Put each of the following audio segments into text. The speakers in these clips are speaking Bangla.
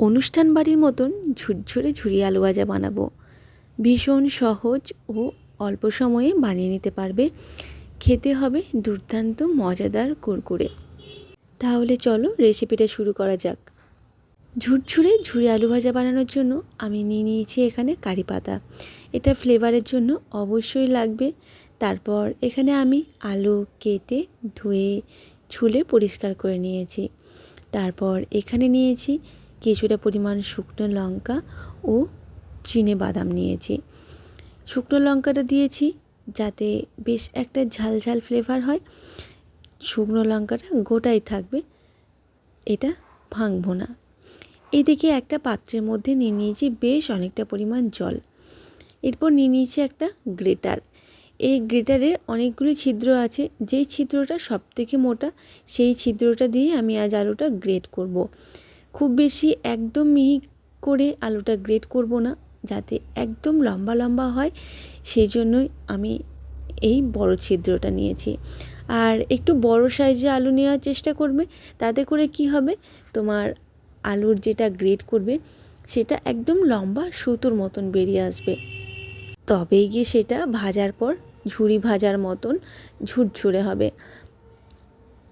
অনুষ্ঠান বাড়ির মতন ঝুরঝুরে ঝুরি আলু ভাজা বানাবো। ভীষণ সহজ ও অল্প সময়ে বানিয়ে নিতে পারবে। খেতে হবে দুর্দান্ত, মজাদার কুরকুরে। তাহলে চলো রেসিপিটা শুরু করা যাক। ঝুরঝুরে ঝুরি আলু ভাজা বানানোর জন্য আমি নিয়ে নিয়েছি এখানে কারি পাতা। এটা ফ্লেভারের জন্য অবশ্যই লাগবে। তারপর এখানে আমি আলু কেটে ধুয়ে, ছুলে পরিষ্কার করে নিয়েছি। তারপর এখানে নিয়েছি কিছুটা পরিমাণ শুকনো লঙ্কা ও চিনে বাদাম নিয়েছি। শুকনো লঙ্কাটা দিয়েছি যাতে বেশ একটা ঝাল ঝাল ফ্লেভার হয়। শুকনো লঙ্কাটা গোটাই থাকবে, এটা ভাঙবো না। এদিকে একটা পাত্রের মধ্যে নিয়ে নিয়েছি বেশ অনেকটা পরিমাণ জল। এরপর নিয়ে নিয়েছি একটা গ্রেটার। এই গ্রেটারে অনেকগুলি ছিদ্র আছে, যেই ছিদ্রটা সব থেকে মোটা, সেই ছিদ্রটা দিয়ে আমি আজ আলুটা গ্রেট করব। খুব বেশি একদম মিহি করে আলুটা গ্রেট করব না, যাতে একদম লম্বা লম্বা হয়। সেই জন্যই আমি এই বড় ছিদ্রটা নিয়েছি। আর একটু বড় সাইজে আলু নেওয়ার চেষ্টা করবে, তাতে করে কি হবে? তোমার আলুর যেটা গ্রেট করবে, সেটা একদম লম্বা সুতোর মতন বেরিয়ে আসবে। তবেই গিয়ে সেটা ভাজার পর ঝুড়ি ভাজার মতন ঝুরঝুরে হবে।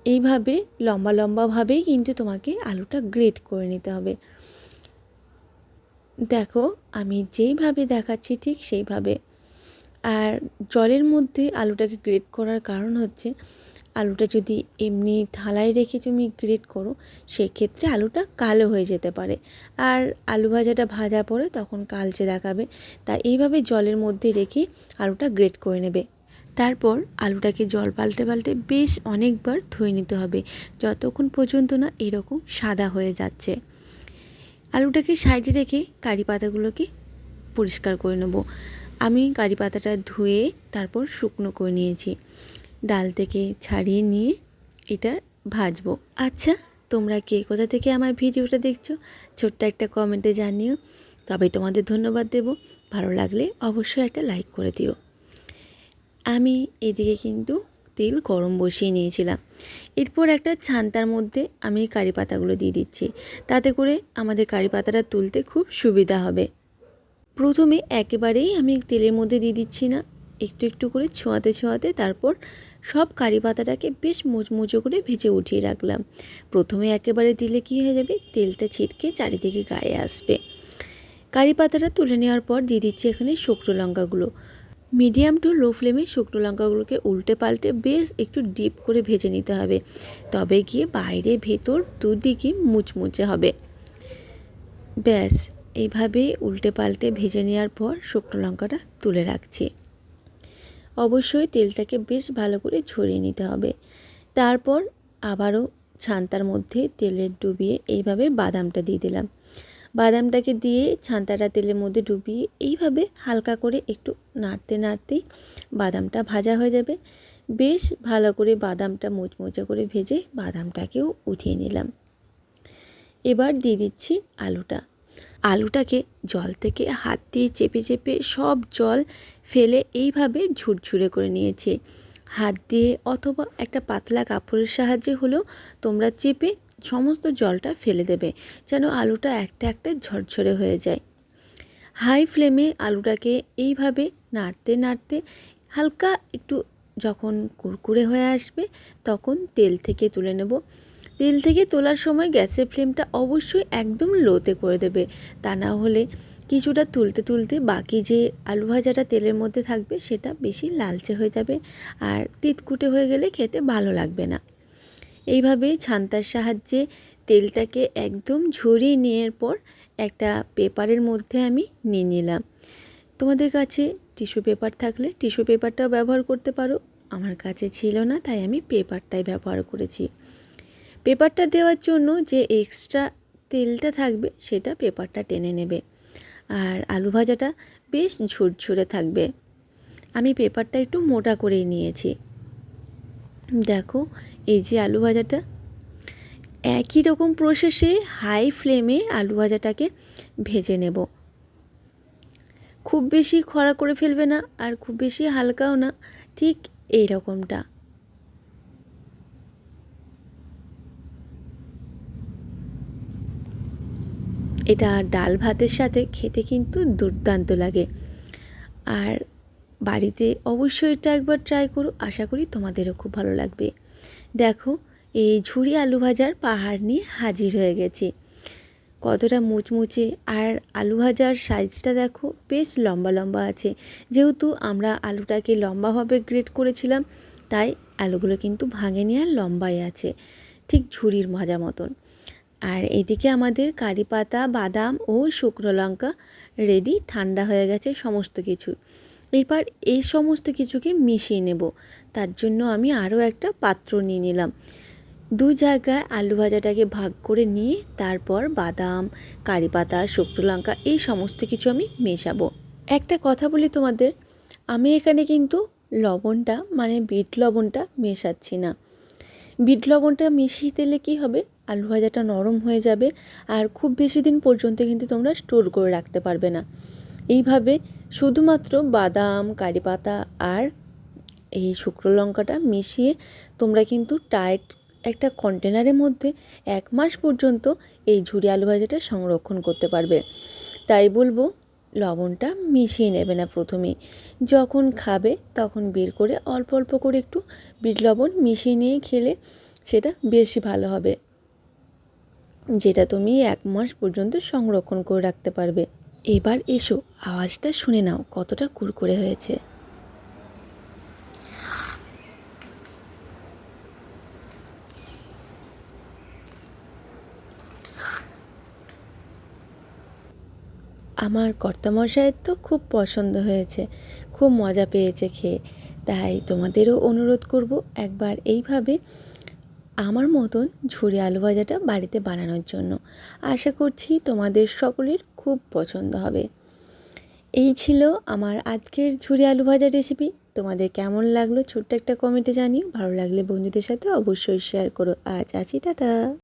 এইভাবে লম্বা লম্বাভাবেই কিন্তু তোমাকে আলুটা গ্রেট করে নিতে হবে। দেখো, আমি যেইভাবে দেখাচ্ছি ঠিক সেইভাবে। আর জলের মধ্যে আলুটাকে গ্রেট করার কারণ হচ্ছে, আলুটা যদি এমনি থালায় রেখে তুমি গ্রেট করো, সেক্ষেত্রে আলুটা কালো হয়ে যেতে পারে। আর আলু ভাজাটা ভাজা পরে তখন কালচে দেখাবে। তা এইভাবে জলের মধ্যে রেখে আলুটা গ্রেট করে নেবে। তারপর আলুটাকে জল পাল্টে পাল্টে বেশ অনেকবার ধুয়ে নিতে হবে, যতক্ষণ পর্যন্ত না এরকম সাদা হয়ে যাচ্ছে। আলুটাকে সাইডে রেখে কারি পাতাগুলোকে পরিষ্কার করে নেব। আমি কারি পাতাটা ধুয়ে তারপর শুকনো করে নিয়েছি। ডাল থেকে ছাড়িয়ে নিয়ে এটা ভাজবো। আচ্ছা তোমরা কে কোথা থেকে আমার ভিডিওটা দেখছ, ছোট্ট একটা কমেন্টে জানিও। তবে তোমাদের ধন্যবাদ দেব। ভালো লাগলে অবশ্যই একটা লাইক করে দিও। আমি এদিকে কিন্তু তেল গরম বসিয়ে নিয়েছিলাম। এরপর একটা ছান্তার মধ্যে আমি কারি পাতাগুলো দিয়ে দিচ্ছি। তাতে করে আমাদের কারি পাতাটা তুলতে খুব সুবিধা হবে। প্রথমে একেবারেই আমি তেলের মধ্যে দিয়ে দিচ্ছি না। একটু একটু করে ছোঁয়াতে ছোঁয়াতে তারপর সব কারি পাতাটাকে বেশ মুচমুচো করে ভেজে উঠিয়ে রাখলাম। প্রথমে একেবারে দিলে কী হয়ে যাবে? তেলটা ছিটকে চারিদিকে গায়ে আসবে। কারি পাতাটা তুলে নেওয়ার পর দিয়ে দিচ্ছি এখানে শুকনো লঙ্কাগুলো। মিডিয়াম টু লো ফ্লেমে শুকনো লঙ্কাগুলোকে উল্টে পাল্টে বেশ একটু ডিপ করে ভেজে নিতে হবে। তবে গিয়ে বাইরে ভেতর দুদিকে মুচমুচে হবে। ব্যাস, এইভাবে উল্টে পাল্টে ভেজে নেওয়ার পর শুকনো লঙ্কাটা তুলে রাখছি। অবশ্যই তেলটাকে বেশ ভালো করে ছড়িয়ে নিতে হবে। তারপর আবারও ছান্তার মধ্যে তেলের ডুবিয়ে এইভাবে বাদামটা দিয়ে দিলাম। বাদামটাকে দিয়ে ছান্তাটা তেলের মধ্যে ডুবিয়ে এইভাবে হালকা করে একটু নাড়তে নাড়তেই বাদামটা ভাজা হয়ে যাবে। বেশ ভালো করে বাদামটা মুচমুচে করে ভেজে বাদামটাকেও উঠিয়ে নিলাম। এবার দিয়ে দিচ্ছি আলুটা। আলুটাকে জল থেকে হাত দিয়ে চেপে চেপে সব জল ফেলে এইভাবে ঝুরঝুরে করে নিয়েছে। হাত দিয়ে অথবা একটা পাতলা কাপড়ের সাহায্যে হলেও তোমরা চেপে সমস্ত জলটা ফেলে দেবে যেন আলুটা একটা একটা ঝরঝরে হয়ে যায়। হাই ফ্লেমে আলুটাকে এইভাবে নাড়তে নাড়তে হালকা একটু যখন কুরকুরে হয়ে আসবে তখন তেল থেকে তুলে নেব। তেল থেকে তোলার সময় গ্যাসের ফ্লেমটা অবশ্যই একদম লোতে করে দেবে। তা না হলে কিছুটা তুলতে তুলতে বাকি যে আলু ভাজাটা তেলের মধ্যে থাকবে সেটা বেশি লালচে হয়ে যাবে আর তিতকুটে হয়ে গেলে খেতে ভালো লাগবে না। এইভাবে ছান্তার সাহায্যে তেলটাকে একদম ঝরিয়ে নেওয়ার পর একটা পেপারের মধ্যে আমি নিয়ে নিলাম। তোমাদের কাছে টিস্যু পেপার থাকলে টিস্যু পেপারটাও ব্যবহার করতে পারো। আমার কাছে ছিল না, তাই আমি পেপারটাই ব্যবহার করেছি। পেপারটা দেওয়ার জন্য যে এক্সট্রা তেলটা থাকবে, সেটা পেপারটা টেনে নেবে। আর আলু ভাজাটা বেশ ঝুরঝুরে থাকবে। আমি পেপারটা একটু মোটা করেই নিয়েছি। দেখো, এই যে আলু ভাজাটা, একই রকম প্রসেসে হাই ফ্লেমে আলু ভাজাটাকে ভেজে নেব। খুব বেশি খরা করে ফেলবে না আর খুব বেশি হালকাও না, ঠিক এই রকমটা। এটা ডাল ভাতের সাথে খেতে কিন্তু দুর্দান্ত লাগে। আর বাড়িতে অবশ্যই এটা একবার ট্রাই করো। আশা করি তোমাদেরও খুব ভালো লাগবে। দেখো, এই ঝুড়ি আলু ভাজার পাহাড় নিয়ে হাজির হয়ে গেছে। কতটা মুচমুচে। আর আলু ভাজার সাইজটা দেখো, বেশ লম্বা লম্বা আছে। যেহেতু আমরা আলুটাকে লম্বাভাবে গ্রেট করেছিলাম, তাই আলুগুলো কিন্তু ভাঙেনি আর লম্বাই আছে, ঠিক ঝুড়ির ভাজা মতন। আর এদিকে আমাদের কারি পাতা, বাদাম ও শুকনো লঙ্কা রেডি ঠান্ডা হয়ে গেছে সমস্ত কিছু। এবার এই সমস্ত কিছুকে মিশিয়ে নেব। তার জন্য আমি আরও একটা পাত্র নিয়ে নিলাম। দু জায়গায় আলু ভাজাটাকে ভাগ করে নিয়ে তারপর বাদাম, কারি পাতা, শুকনো লঙ্কা এই সমস্ত কিছু আমি মেশাবো। একটা কথা বলি তোমাদের, আমি এখানে কিন্তু লবণটা মানে বিট লবণটা মেশাচ্ছি না। বিট লবণটা মিশিয়ে দিলে কী হবে? আলু ভাজাটা নরম হয়ে যাবে আর খুব বেশি দিন পর্যন্ত কিন্তু তোমরা স্টোর করে রাখতে পারবে না। এইভাবে শুধুমাত্র বাদাম কারি পাতা আর এই শুকনো লঙ্কাটা মিশিয়ে তোমরা কিন্তু টাইট একটা কন্টেনারের মধ্যে এক মাস পর্যন্ত এই ঝুড়ি আলু ভাজাটা সংরক্ষণ করতে পারবে। তাই বলব, লবণটা মিশিয়ে নেবে না প্রথমেই যখন খাবে, তখন বের করে অল্প অল্প করে একটু বিট লবণ মিশিয়ে নিয়ে খেলে সেটা বেশি ভালো হবে। যেটা তুমি এক মাস পর্যন্ত সংরক্ষণ করে রাখতে পারবে। এবার এসো, আওয়াজটা শুনে নাও কতটা কুরকুরে হয়েছে। আমার কর্তামশাইয়ের তো খুব পছন্দ হয়েছে, খুব মজা পেয়েছে খেয়ে। তাই তোমাদেরও অনুরোধ করব একবার এইভাবে আমার মতন ঝুড়ি আলু ভাজাটা বাড়িতে বানানোর জন্য। আশা করছি তোমাদের সকলের খুব পছন্দ হবে। এই ছিল আমার আজকের ঝুরি আলু ভাজা রেসিপি তোমাদের কেমন লাগল? ছোট্ট একটা কমেন্টে জানিও। ভালো লাগলে বন্ধুদের সাথে অবশ্যই শেয়ার করো। আজ আছি, টাটা!